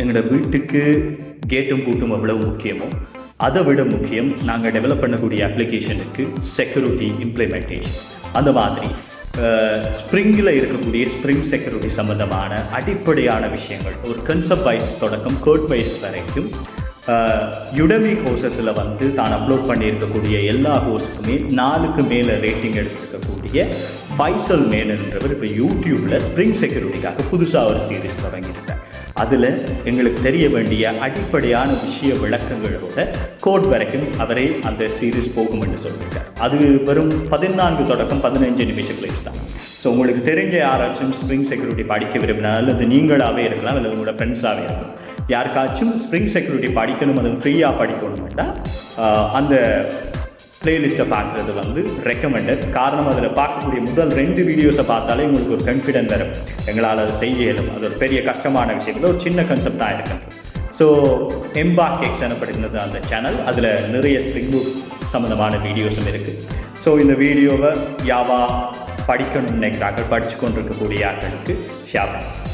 எங்களோட வீட்டுக்கு கேட்டும் பூட்டும் அவ்வளவு முக்கியமோ அதை விட முக்கியம் நாங்கள் டெவலப் பண்ணக்கூடிய அப்ளிகேஷனுக்கு செக்யூரிட்டி இம்ப்ளிமெண்டேஷன் அந்த மாதிரி ஸ்ப்ரிங்கில் இருக்கக்கூடிய ஸ்ப்ரிங் செக்யூரிட்டி சம்பந்தமான அடிப்படையான விஷயங்கள். ஒரு கன்செப்ட் வைஸ் தொடக்கம் கோட் வைஸ் வரைக்கும் யுடமி கோர்சஸில் வந்து தான் அப்லோட் பண்ணியிருக்கக்கூடிய எல்லா கோர்ஸுக்குமே நாலுக்கு மேலே ரேட்டிங் எடுத்திருக்கக்கூடிய ஃபைசல் மேனன்றவர் இப்போ யூடியூப்பில் ஸ்ப்ரிங் செக்யூரிட்டிக்காக புதுசாக ஒரு சீரீஸ் தொடங்கியிருக்கார். அதில் எங்களுக்கு தெரிய வேண்டிய அடிப்படையான விஷய விளக்கங்களோட கோட் வரைக்கும் அவரே அந்த சீரீஸ் போகும் என்று சொல்லியிருக்கார். அது வெறும் பதினான்கு தொடக்கம் பதினஞ்சு நிமிஷம் கிளிப்ஸ் தான் ஸோ உங்களுக்கு தெரிஞ்ச யாராச்சும் ஸ்ப்ரிங் செக்யூரிட்டி படிக்க விரும்பினாலும் அல்லது நீங்களாகவே இருக்கலாம் அல்லது உங்களோட ஃப்ரெண்ட்ஸாகவே இருக்கலாம். யாருக்காச்சும் ஸ்ப்ரிங் செக்யூரிட்டி படிக்கணும் அது ஃப்ரீயாக படிக்கணும்னா அந்த பிளேலிஸ்ட்டை பார்க்குறது வந்து ரெக்கமெண்டட் காரணம் அதில் பார்க்கக்கூடிய முதல் ரெண்டு வீடியோஸை பார்த்தாலே உங்களுக்கு ஒரு கான்ஃபிடென்ட் வரும். எங்களால் அதை செய்ய இயலும். அது ஒரு பெரிய கஷ்டமான விஷயத்தில் ஒரு சின்ன கன்செப்ட் தான் இருக்கின்றது ஸோ எம்பாக் கேக்ஸ் எனப்படுகிறது அந்த சேனல் அதில் நிறைய ஸ்ப்ரிங் புக் சம்மந்தமான வீடியோஸும் இருக்குது ஸோ இந்த வீடியோவை யாவா படிக்கணும்னு நினைக்கிறார்கள் படித்து கொண்டிருக்கக்கூடிய ஆட்களுக்கு ஷேர் பண்ணுங்கள்